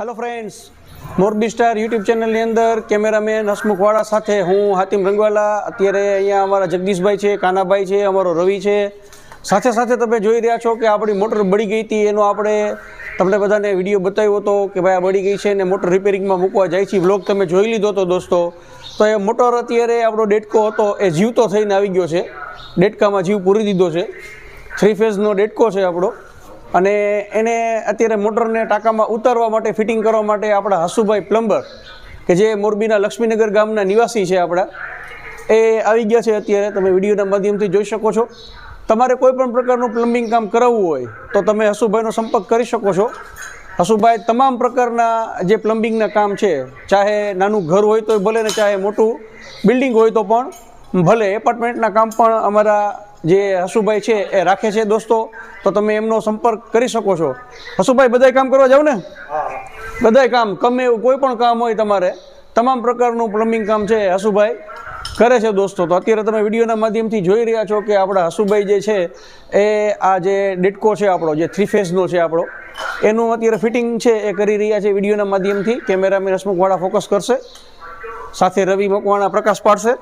Hello friends Morbi star YouTube ચેનલની અંદર cameraman હસમુખવાળા સાથે હું હાતિમ રંગવાલા. અત્યારે અહીંયા અમારા જગદીશભાઈ છે, કાનાભાઈ છે, અમારો રવિ છે. સાથે સાથે તમે જોઈ રહ્યા છો કે આપણી મોટર બળી ગઈ હતી. એનો આપણે તમને બધાને વીડિયો બતાવ્યો હતો કે ભાઈ આ બળી ગઈ છે ને મોટર રિપેરિંગમાં મૂકવા જાય છે. બ્લોગ તમે જોઈ લીધો હતો દોસ્તો. તો એ મોટર અત્યારે આપણો ડેટકો હતો, એ જીવતો થઈને આવી ગયો છે. ડેટકામાં જીવ પૂરી દીધો છે. થ્રી ફેઝનો ડેટકો છે આપણો. અને એને અત્યારે મોટરને ટાંકામાં ઉતારવા માટે, ફિટિંગ કરવા માટે આપણા હસુભાઈ પ્લમ્બર, કે જે મોરબીના લક્ષ્મીનગર ગામના નિવાસી છે આપણા, એ આવી ગયા છે અત્યારે. તમે વિડીયોના માધ્યમથી જોઈ શકો છો. તમારે કોઈ પણ પ્રકારનું પ્લમ્બિંગ કામ કરાવવું હોય, તો તમે હસુભાઈનો સંપર્ક કરી શકો છો. હસુભાઈ તમામ પ્રકારના જે પ્લમ્બિંગના કામ છે, ચાહે નાનું ઘર હોય તો ભલે ને ચાહે મોટું, બિલ્ડિંગ હોય તો પણ ભલે, એપાર્ટમેન્ટના કામ પણ અમારા જે હસુભાઈ છે એ રાખે છે દોસ્તો, તો તમે એમનો સંપર્ક કરી શકો છો. હસુભાઈ, બધાય કામ કરવા જાવ ને? બધાય કામ, ગમે એવું કોઈ પણ કામ હોય તમારે, તમામ પ્રકારનું પ્લમ્બિંગ કામ છે હસુભાઈ, કરે છે દોસ્તો. તો અત્યારે તમે વિડીયોના માધ્યમથી જોઈ રહ્યા છો કે આપણા હસુભાઈ જે છે, એ આ જે ડિટકો છે આપણો, જે થ્રી ફેઝનો છે આપણો, એનું અત્યારે ફિટિંગ છે એ કરી રહ્યા છે વિડીયોના માધ્યમથી. કેમેરામેન હસમુખવાળા ફોકસ કરશે. સાથે રવિ મકવાણા પ્રકાશ પાડશે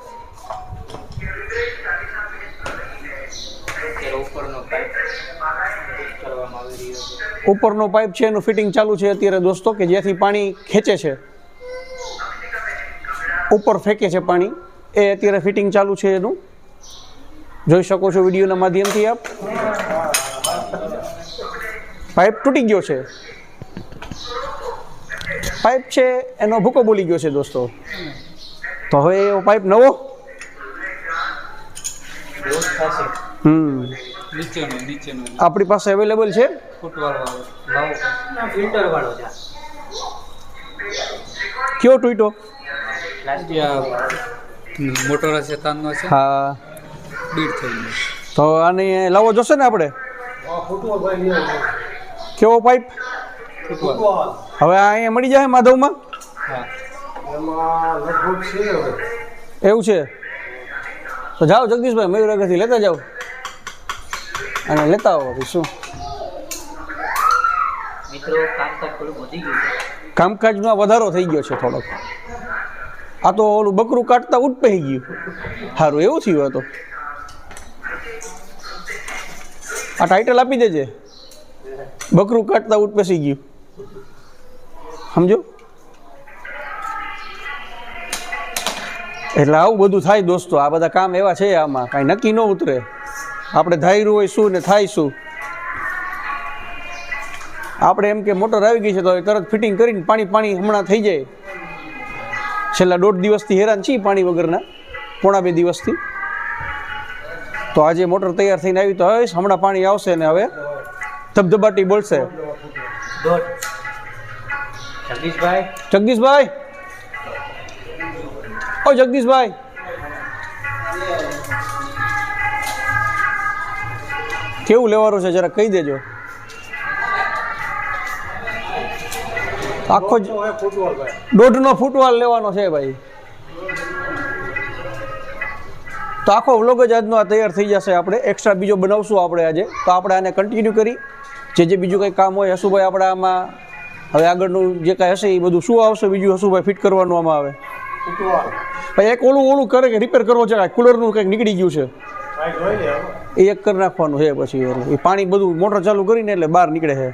અત્યારે ઉપરનો પાઇપ કરવામાં આવી રહ્યો છે ઉપરનો પાઇપ છે, એનું ફિટિંગ ચાલુ છે. અત્યારે દોસ્તો કે જેથી પાણી ખેંચે છે. ઉપર ફેંકે છે પાણી. એ અત્યારે ફિટિંગ ચાલુ છે એનું. જોઈ શકો છો વિડીયોના માધ્યમથી આપ. પાઇપ તૂટી ગયો છે. પાઇપ છે, એનો ભૂકો બોલી ગયો છે દોસ્તો. તો હવે એવો પાઇપ નવો? હમ. નીચેનો નીચેનો. આપણી પાસે અવેલેબલ છે? ફૂટવાળો લાવો. ફિલ્ટર વાળો છે. કયો ટૂટ્યો મોટોરા હશે તાનનો છે હા. બીટ થઈ ગયો. તો આને લાવવો જોશે ને આપણે? કેવો પાઇપ? હવે આ અહીંયા મળી જાય માધવમાં? એવું છે? તો જાઓ જગદીશભાઈ મયુર અગરથી લેતા જાઓ. અને લેતા આવો શું? કામકાજમાં વધારો થઈ ગયો છે થોડોક. આ તો ઓલું બકરું કાઢતા ઉઠ પહી ગયું. સારું એવું થયું હતું આ ટાઇટલ આપી દેજે. બકરું કાઢતા ઉઠ પેસી ગયું. સમજો? એટલે આવું બધું થાય દોસ્તો. આ બધા કામ એવા છે આમાં. કાંઈ નક્કી ન ઉતરે. આપણે ધાર્યું હોય શું ને થાય શું? આપણે એમ કે મોટર આવી ગઈ છે તો તરત ફિટિંગ કરીને પાણી પાણી હમણાં થઈ જાય. છેલ્લા દોઢ દિવસથી હેરાન છીએ પાણી વગરના પોણા બે દિવસથી. તો આજે મોટર તૈયાર થઈને આવી તો હવે હમણાં પાણી આવશે ને હવે ધબધબાટી બોલશે. જગદીશભાઈ? જગદીશભાઈ? ઓ જગદીશભાઈ. કેવું લેવાનું છે જરા કહી દેજો. આખો દોઢનો ફૂટવાલ લેવાનો છે ભાઈ. તો આખો વ્લોગ જ આજનો આ તૈયાર થઈ જશે આપણે. એક્સ્ટ્રા બીજો બનાવશું આપણે આજે. તો આપણે આને કન્ટિન્યુ કરી. જે જે બીજું કંઈ કામ હોય હસુભાઈ આપણે આમાં હવે આગળનું જે કાંઈ હશે એ બધું શું આવશે બીજું હસુભાઈ ફિટ કરવાનું આમાં આવે ભાઈ એક ઓલું ઓલું કરે કે રિપેર કરવો છે કુલરનું કંઈક નીકળી ગયું છે. એ એક કરી નાખવાનું છે પછી એ પાણી બધું મોટર ચાલુ કરીને એટલે બહાર નીકળે છે.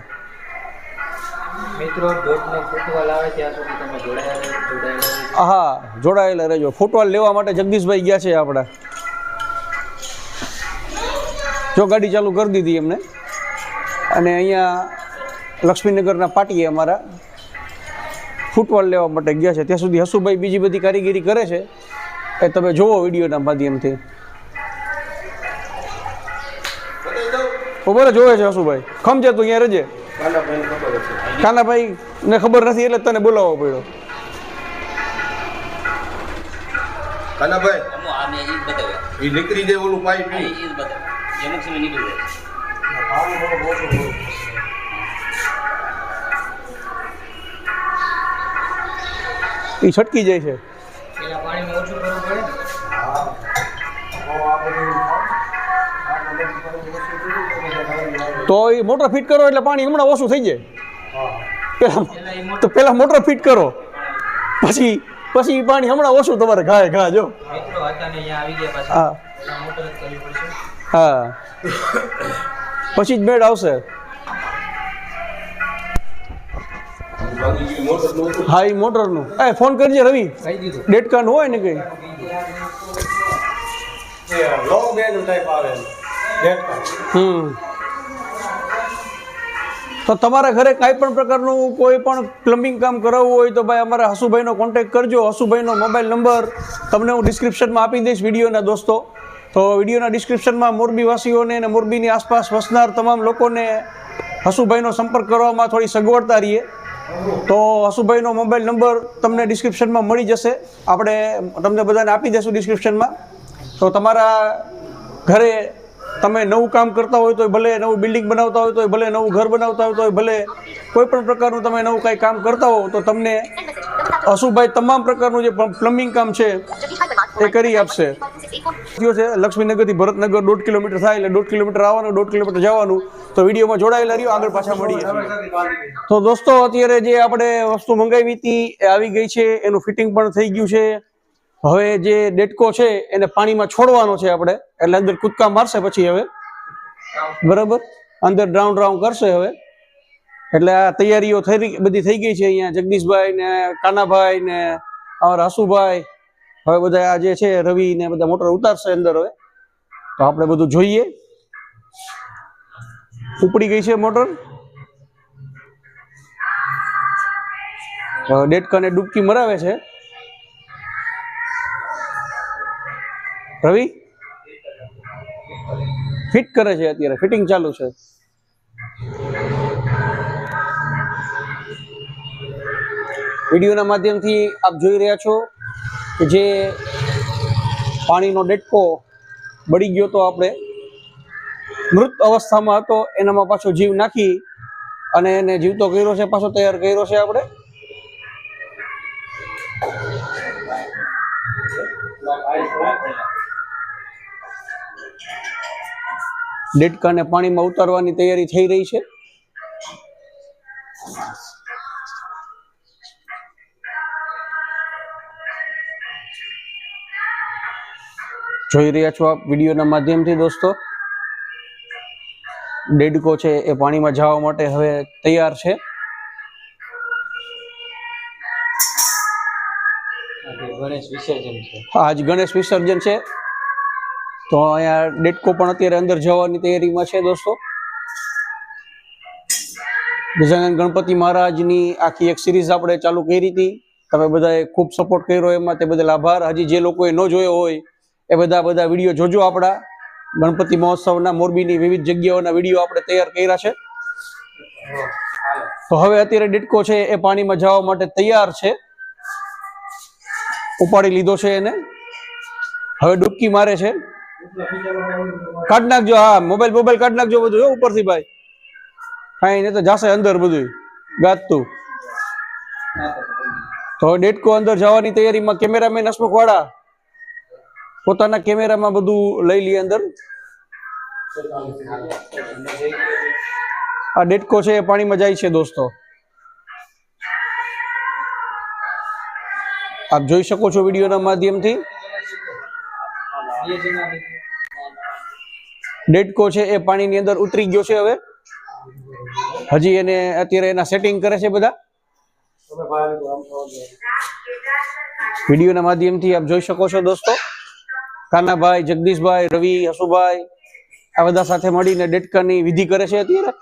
મિત્રો દોઢનો ફૂટવાલ આવે ત્યાં સુધી તમે જોડાયેલા જોડાયેલા હા જોડાયેલા રહેજો. ફૂટવાલ લેવા માટે જગદીશભાઈ ગયા છે આપણા. જો ગાડી ચાલુ કરી દીધી એમને. અને અહીંયા લક્ષ્મીનગરના પાટીએ અમારા ફૂટવાલ લેવા માટે ગયા છે. ત્યાં સુધી હસુભાઈ બીજી બધી કારીગીરી કરે છે. એ તમે જોવો વિડીયોના માધ્યમથી. બરાબર જોવે છે હસુભાઈ. ખમજે તું અહીંયા રજે. કાનાભાઈ ને ખબર નથી એટલે તને બોલાવવો પડ્યો. કાનાભાઈ એ નીકળી જાય ઓલું પાઇપ હા, ઈ. જ બતાવ્યા. અમુક સમય નીકળી જાય એ છટકી જાય છે. તો એ મોટર ફિટ કરો એટલે પાણી હમણાં ઓછું થઈ જાય. પેલા તો પેલા મોટર ફિટ કરો. પછી પછી પાણી હમણાં ઓછું તમારે ઘાય ઘા જો. મિત્રો હતા ને અહીંયા આવી ગયા પાછા. હા. પેલા મોટર જ કરવી પડશે. હા. પછી જ બેડ આવશે. હા એ મોટરનું. એ ફોન કરજે રવિ. ડેટ કાર્ડ હોય ને કઈ? હમ. તો તમારા ઘરે કાંઈ પણ પ્રકારનું કોઈ પણ પ્લમ્બિંગ કામ કરાવવું હોય તો ભાઈ અમારા હસુભાઈનો કોન્ટેક કરજો. હસુભાઈનો મોબાઈલ નંબર તમને હું ડિસ્ક્રિપ્શનમાં આપી દઈશ વિડીયોના દોસ્તો. તો વિડીયોના ડિસ્ક્રિપ્શનમાં મોરબીવાસીઓને અને મોરબીની આસપાસ વસનાર તમામ લોકોને હસુભાઈનો સંપર્ક કરવામાં થોડી સગવડતા રહીએ. તો હસુભાઈનો મોબાઈલ નંબર તમને ડિસ્ક્રિપ્શનમાં મળી જશે. આપણે તમને બધાને આપી દઈશું ડિસ્ક્રિપ્શનમાં તો તમારા ઘરે તમે નવું કામ કરતા હોય તો ભલે નવું બિલ્ડિંગ બનાવતા હોય તો ભલે નવું ઘર બનાવતા હોય તો ભલે કોઈ પણ પ્રકારનું તમે નવું કાંઈ કામ કરતા હો તો તમને અશુભાઈ તમામ પ્રકારનું જે પ્લમ્બિંગ કામ છે એ કરી આપશે. થયો છે લક્ષ્મીનગરથી ભરતનગર દોઢ કિલોમીટર થાય એટલે દોઢ કિલોમીટર આવવાનું દોઢ કિલોમીટર જવાનું. તો વિડીયોમાં જોડાયેલા રહ્યો આગળ પાછા મળીએ. તો દોસ્તો અત્યારે જે આપણે વસ્તુ મંગાવી હતી એ આવી ગઈ છે. એનું ફિટિંગ પણ થઈ ગયું છે. હવે જે ડેટકો છે એને પાણીમાં છોડવાનો છે આપણે, એટલે અંદર કૂદકા મારશે પછી હવે. બરાબર? અંદર ડ્રાઉન્ડ ડ્રાઉન્ડ કરશે હવે. એટલે આ તૈયારીઓ થઈ, બધી થઈ ગઈ છે અહીંયા. જગદીશભાઈ ને કાનાભાઈ ને અમારા હસુભાઈ, હવે બધા આ જે છે રવિ ને બધા મોટર ઉતારશે અંદર હવે. તો આપણે બધું જોઈએ. ઉપડી ગઈ છે મોટર. ડેટકાને ડૂબકી મરાવે છે. રવિ? ફિટ કરે છે અત્યારે. ફિટિંગ ચાલુ છે. વિડીયોના માધ્યમથી આપ જોઈ રહ્યા છો કે જે પાણીનો ડેટકો બળી ગયો તો આપણે. મૃત અવસ્થામાં હતો, એનામાં પાછો જીવ નાખી અને એને જીવતો કર્યો છે, પાછો તૈયાર કર્યો છે આપણે. ડેટકાને પાણીમાં ઉતારવાની તૈયારી થઈ રહી છે. જોઈ રહ્યા છો આપ વિડીયોના માધ્યમથી દોસ્તો. ડેડકો છે એ પાણીમાં જવા માટે હવે તૈયાર છે. આજે ગણેશ વિસર્જન છે. તો અહીંયા ડેટકો પણ અત્યારે અંદર જવાની તૈયારીમાં છે દોસ્તો. ગજાનંદ ગણપતિ મહારાજની આખી એક સિરીઝ આપણે ચાલુ કરી હતી. તમે બધાએ ખૂબ સપોર્ટ કર્યો એમાં, તે બદલ આભાર. હજી જે લોકોએ ન જોયો હોય, એ બધા બધા વીડિયો જોજો આપણા. ગણપતિ મહોત્સવના મોરબીની વિવિધ જગ્યાઓના વીડિયો આપણે તૈયાર કર્યા છે. તો હવે અત્યારે ડેટકો છે એ પાણીમાં જવા માટે તૈયાર છે. ઉપાડી લીધો છે એને. હવે ડૂબકી મારે છે. કાઢ નાખજો, હા મોબાઈલ મોબાઈલ કાઢ નાખજો બધું ઉપરથી ભાઈ. કાંઈ નહીં તો જાશે અંદર બધું ગાતું. તો ડેટકો અંદર જવાની તૈયારીમાં કેમેરામેન હસમુખ વાળા પોતાના કેમેરામાં બધું લઈ લઈએ અંદર. આ ડેટકો છે એ પાણીમાં જાય છે, દોસ્તો. આપ જોઈ શકો છો વિડીયોના માધ્યમથી. ડેટકો છે એ પાણીની અંદર ઉતરી ગયો છે હવે. હજી એને અત્યારે એના સેટિંગ કરે છે બધા. વિડીયોના માધ્યમથી આપ જોઈ શકો છો દોસ્તો. કાનાભાઈ, જગદીશભાઈ, રવિ, હસુભાઈ, આ બધા સાથે મળીને ડેટકાની વિધિ કરે છે અત્યારે.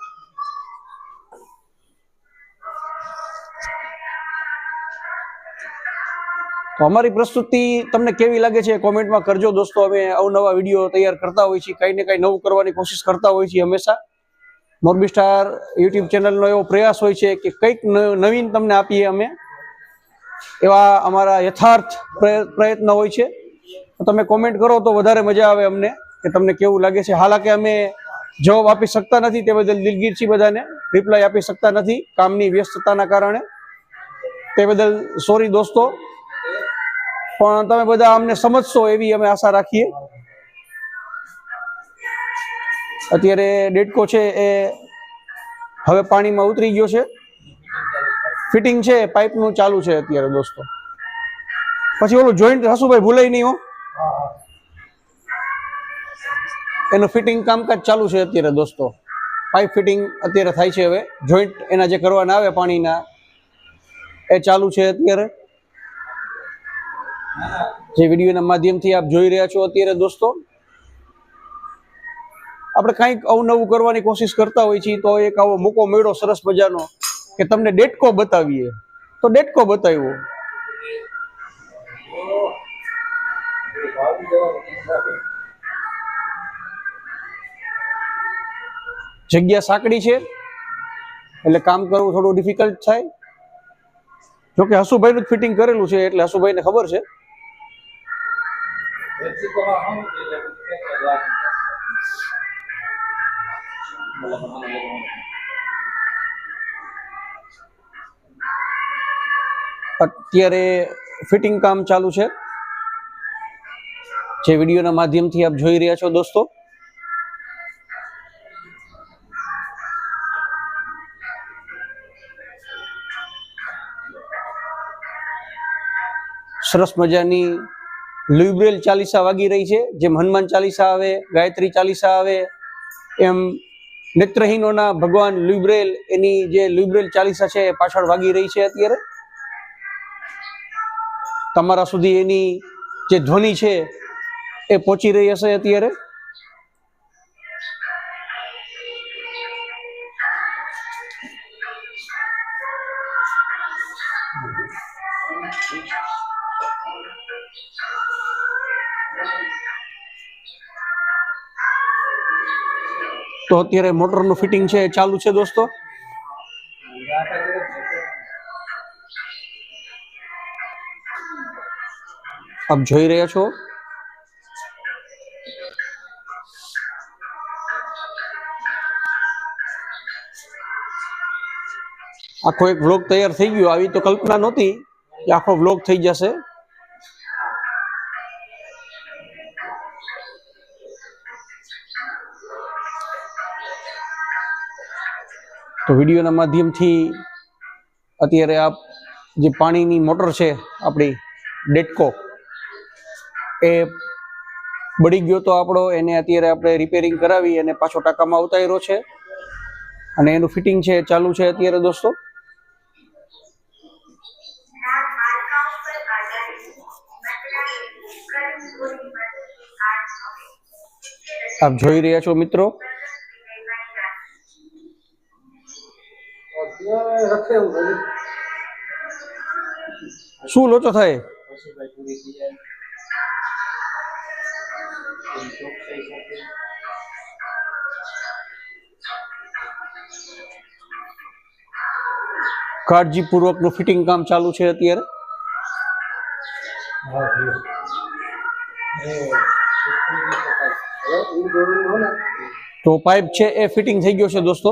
તો અમારી પ્રસ્તુતિ તમને કેવી લાગે છે કોમેન્ટમાં કરજો દોસ્તો. અમે અવનવા વીડિયો તૈયાર કરતા હોઈએ છીએ, કંઈ ને કંઈ નવું કરવાની કોશિશ કરતા હોઈએ છીએ હંમેશા. મોરબી સ્ટાર યુટ્યુબ ચેનલનો એવો પ્રયાસ હોય છે કે કંઈક નવીન તમને આપીએ અમે. એવા અમારા યથાર્થ પ્રય- પ્રયત્ન હોય છે. તમે કોમેન્ટ કરો તો વધારે મજા આવે અમને, કે તમને કેવું લાગે છે. હાલાકે અમે જવાબ આપી શકતા નથી તે બદલ દિલગીર છીએ બધાને. રિપ્લાય આપી શકતા નથી, કામની વ્યસ્તતાના કારણે. તે બદલ સોરી દોસ્તો. પણ તમે બધા અમને સમજશો એવી અમે આશા રાખીએ. અત્યારે ડેટકો છે એ હવે પાણીમાં ઉતરી ગયો છે. ફિટિંગ છે, પાઇપનું ચાલુ છે અત્યારે દોસ્તો. પછી ઓલું જોઈન્ટ હસુભાઈ ભૂલાય નહીં હો. એનું ફિટિંગ કામકાજ ચાલુ છે અત્યારે દોસ્તો. પાઇપ ફિટિંગ અત્યારે થાય છે હવે. જોઈન્ટ એના જે કરવાના આવે પાણીના, એ ચાલુ છે અત્યારે. જે વિડીયોના માધ્યમથી આપ જોઈ રહ્યા છો અત્યારે દોસ્તો, આપણે કંઈક અવનવું કરવાની કોશિશ કરતા હોઈએ છીએ તો એક આવો મોકો મળ્યો સરસ મજાનો કે તમને ડેટકો બતાવીએ. તો ડેટકો બતાવ્યો. જગ્યા સાંકડી છે, એટલે કામ કરવું થોડું ડિફિકલ્ટ થાય. જોકે હસુભાઈનું જ ફિટિંગ કરેલું છે, એટલે હસુભાઈને ખબર છે. અત્યારે ફિટિંગ કામ ચાલુ છે. જે વિડીયોના માધ્યમથી આપ જોઈ રહ્યા છો દોસ્તો. સરસ મજાની લ્યુબ્રેલ ચાલીસા વાગી રહી છે, જેમ હનુમાન ચાલીસા આવે, ગાયત્રી ચાલીસા આવે, એમ નેત્રહીનોના ભગવાન લ્યુબ્રેલ એની જે લ્યુબ્રેલ ચાલીસા છે એ પાછળ વાગી રહી છે અત્યારે. તમારા સુધી એની જે ધ્વનિ છે એ પહોંચી રહી હશે અત્યારે. તો અત્યારે મોટરનું ફિટિંગ છે, ચાલુ છે દોસ્તો. આપ જોઈ રહ્યા છો? આખો એક વ્લોગ તૈયાર થઈ ગયો. આવી તો કલ્પના નહોતી કે આખો વ્લોગ થઈ જશે. વિડીયોના માધ્યમથી અત્યારે આપ જે પાણીની મોટર છે આપણી ડેટકો, એ બળી ગયો તો આપણો, એને અત્યારે આપણે રિપેરિંગ કરાવી અને પાછો ટાંકામાં ઉતાર્યો છે. અને એનું ફિટિંગ છે, ચાલુ છે અત્યારે દોસ્તો. આપ જોઈ રહ્યા છો મિત્રો રખે એવું બધું શું લોચો થાય? કાળજીપૂર્વકનું ફિટિંગ કામ ચાલુ છે અત્યારે? તો પાઇપ છે એ ફિટિંગ થઈ ગયો છે દોસ્તો?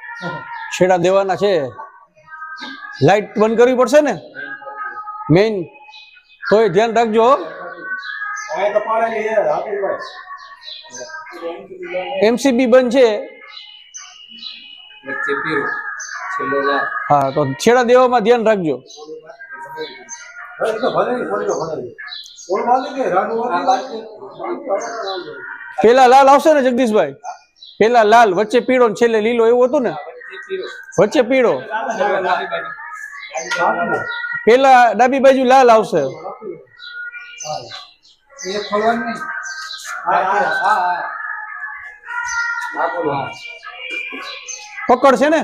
તો છેડા દેવાના છે. લાઈટ બંધ કરવી પડશે ને? મેઇન એ ધ્યાન રાખજો તો એમસીબી બંધ છે. હા, તો છેડા દેવામાં ધ્યાન રાખજો. તો તો પેલા લાલ આવશે ને જગદીશભાઈ? પેલા લાલ, વચ્ચે પીળો છેલ્લે લીલો એવું હતું ને? વચ્ચે પીળો. પેલા ડાબી બાજુ લાલ આવશે. પકડ છે ને?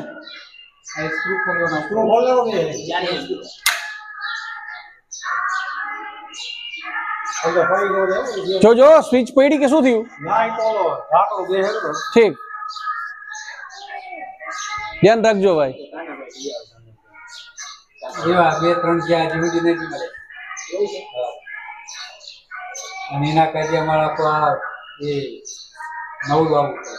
જોજો સ્વિચ પડી કે શું થયું. ઠીક. ધ્યાન રાખજો ભાઈ. એવા બે ત્રણ છે સુધી નથી મળે. અને એના કાજે અમારા તો આ એ નવું આવું છે.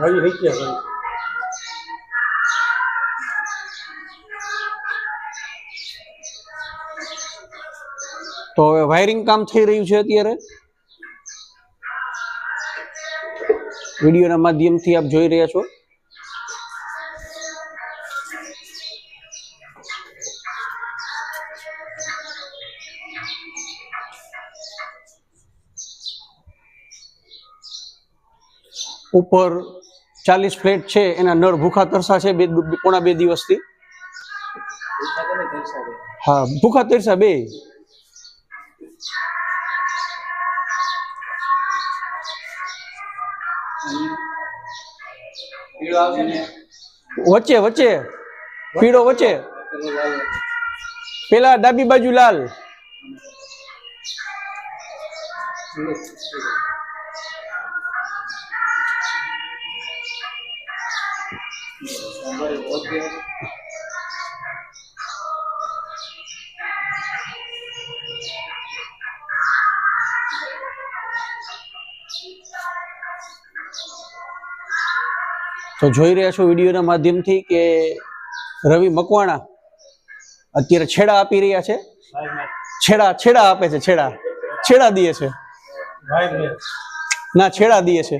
રવિ હૈકે રવિ તો હવે વાયરિંગ કામ થઈ રહ્યું છે અત્યારે? વિડીયોના માધ્યમથી આપ જોઈ રહ્યા છો? ઉપર ચાલીસ ફ્લેટ છે એના નળ ભૂખા તરસા છે બે પોણા બે દિવસથી. હા ભૂખા તરસા બે. વચ્ચે વચ્ચે. પીળો વચ્ચે. પેલા ડાબી બાજુ લાલ. તો જોઈ રહ્યા છો વિડીયોના માધ્યમથી કે રવિ મકવાણા અત્યારે છેડા આપી રહ્યા છે. છેડા છેડા આપે છે, છેડા. છેડા દે છે. ના, છેડા દે છે.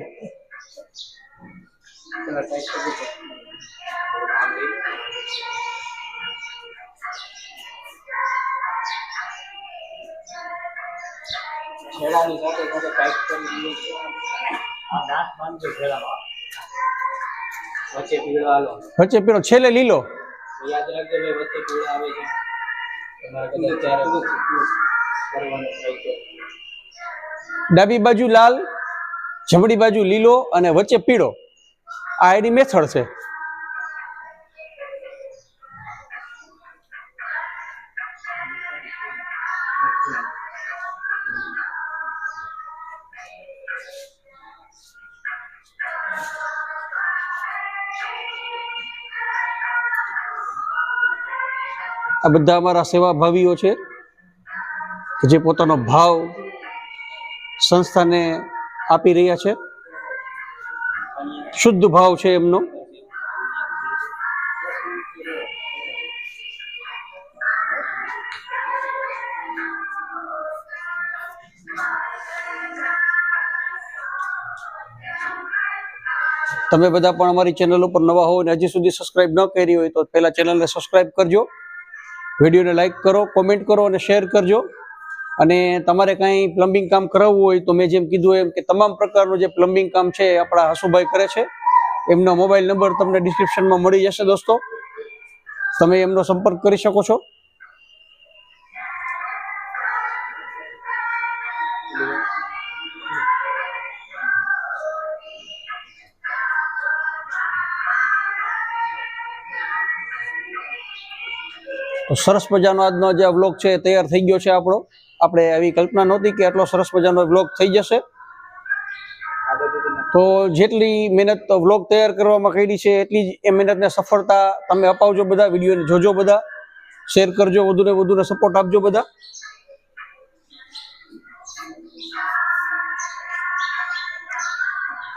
છેડાની સાથે સાથે ટાઈટ કરી દીધું છે આ નાક બાંધજો છેડામાં. વચ્ચે પીળો આલો વચ્ચે પેલો છેલ્લે લીલો? યાદ રાખજો ભાઈ વચ્ચે પીળો આવે છે. તમારે કદાચ ત્યારે કરવાનું થાય તો. ડાબી બાજુ લાલ જમણી બાજુ લીલો અને વચ્ચે પીળો. આ એની મેથડ છે. આ બધા અમારા સેવાભાવીઓ છે જે પોતાનો ભાવ સંસ્થાને આપી રહ્યા છે. શુદ્ધ ભાવ છે એમનો. તમે બધા પણ અમારી ચેનલ ઉપર નવા હો અને હજી સુધી સબસ્ક્રાઇબ ન કરી હોય તો પહેલા ચેનલને સબસ્ક્રાઇબ કરજો. વિડીયોને લાઇક કરો કોમેન્ટ કરો અને શેર કરજો. અને તમારે કાંઈ પ્લમ્બિંગ કામ કરાવવું હોય તો મેં જેમ કીધું એમ કે તમામ પ્રકારનું જે પ્લમ્બિંગ કામ છે આપણા હસુભાઈ કરે છે. એમનો મોબાઈલ નંબર તમને ડિસ્ક્રિપ્શનમાં મળી જશે દોસ્તો. તમે એમનો સંપર્ક કરી શકો છો. તો સરસ મજાનો આજનો જે વ્લોગ છે તૈયાર થઈ ગયો છે આપણો. આપણે આવી કલ્પના નહોતી કે આટલો સરસ મજાનો વ્લોગ થઈ જશે. તો જેટલી મહેનત વ્લોગ તૈયાર કરવામાં કરી છે એટલી જ એ મહેનતને સફળતા તમે અપાવજો બધા વિડીયોને જોજો બધા. શેર કરજો વધુને વધુને સપોર્ટ આપજો બધા.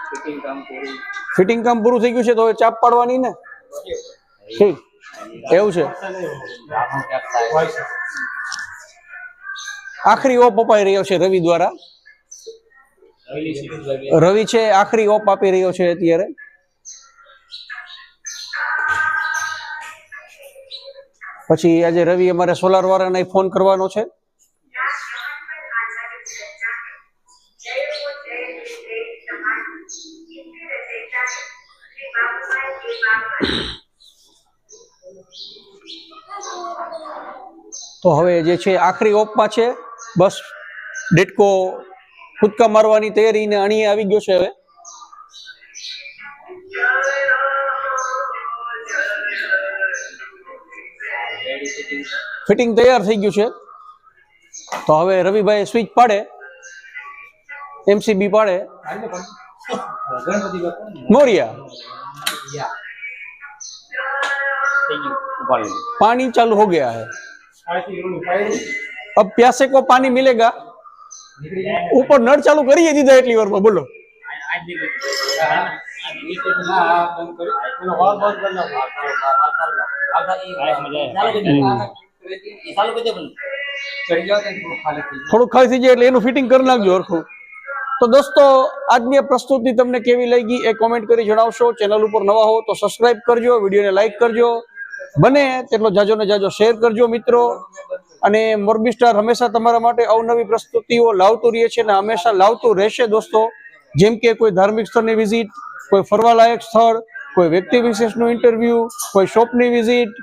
ફિટિંગ કામ પૂરું. ફિટિંગ કામ પૂરું થઈ ગયું છે તો હવે ચાપ પાડવાની ને? ઠીક. એવું છે? આખરી ઓપ અપાઈ રહ્યો છે રવિ દ્વારા? રવિ છે, આખરી ઓપ આપી રહ્યો છે અત્યારે? પછી આજે રવિ અમારે સોલાર વાળાને ફોન કરવાનો છે. તો હવે જે છે, આખરી ઓપમાં છે. બસ, ડેટકો કૂદકા મારવાની તૈયારી ને અણીએ આવી ગયો છે હવે. ફિટિંગ તૈયાર થઈ ગયું છે. તો હવે રવિભાઈ સ્વિચ પાડે. એમસીબી પાડે. મોરિયા. પાણી ચાલુ હે ગયું ઉપાડી अब પ્યાસે કો પાણી મિલેગા? ઉપર નળ ચાલુ કરીએ દીધા એટલી વારમાં, બોલો. થોડું ખાઈ થઈ જાય એટલે એનું ફિટિંગ કરી નાખજો હરખું. તો દોસ્તો, આજની પ્રસ્તુતિ તમને કેવી લાગી એ કોમેન્ટ કરી જણાવશો. ચેનલ ઉપર નવા હો તો સબસ્ક્રાઇબ કરજો, વિડીયોને લાઇક કરજો. બને તેટલો જાજો ને જાજો શેર કરજો મિત્રો. અને મોરબી સ્ટાર હંમેશા તમારા માટે અવનવી પ્રસ્તુતિઓ લાવતું રહે છે અને હંમેશા લાવતું રહેશે દોસ્તો. જેમ કે કોઈ ધાર્મિક સ્થળની વિઝિટ કોઈ ફરવાલાયક સ્થળ કોઈ વ્યક્તિ વિશેષનું ઇન્ટરવ્યુ કોઈ શોપની વિઝિટ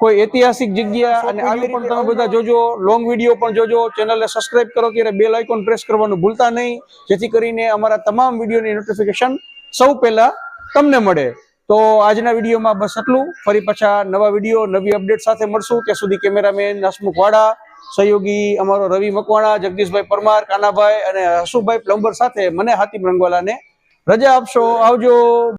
કોઈ ઐતિહાસિક જગ્યા અને આવી પણ તમે બધા જોજો લોંગ વીડિયો પણ જોજો. ચેનલને સબસ્ક્રાઇબ કરો ત્યારે બેલ આઇકોન પ્રેસ કરવાનું ભૂલતા નહીં. જેથી કરીને અમારા તમામ વિડીયોની નોટિફિકેશન સૌ પહેલા તમને મળે. તો આજના વિડીયોમાં બસ એટલું ફરી પાછા નવા વીડિયો, નવી અપડેટ સાથે મળશું. ત્યાં સુધી કેમેરામેન હસમુખ વાડા, સહયોગી અમારો રવિ મકવાણા, જગદીશભાઈ પરમાર, કાનાભાઈ અને હસુભાઈ પ્લમ્બર સાથે મને હાતિમ રંગવાલાને રજા આપશો. આવજો.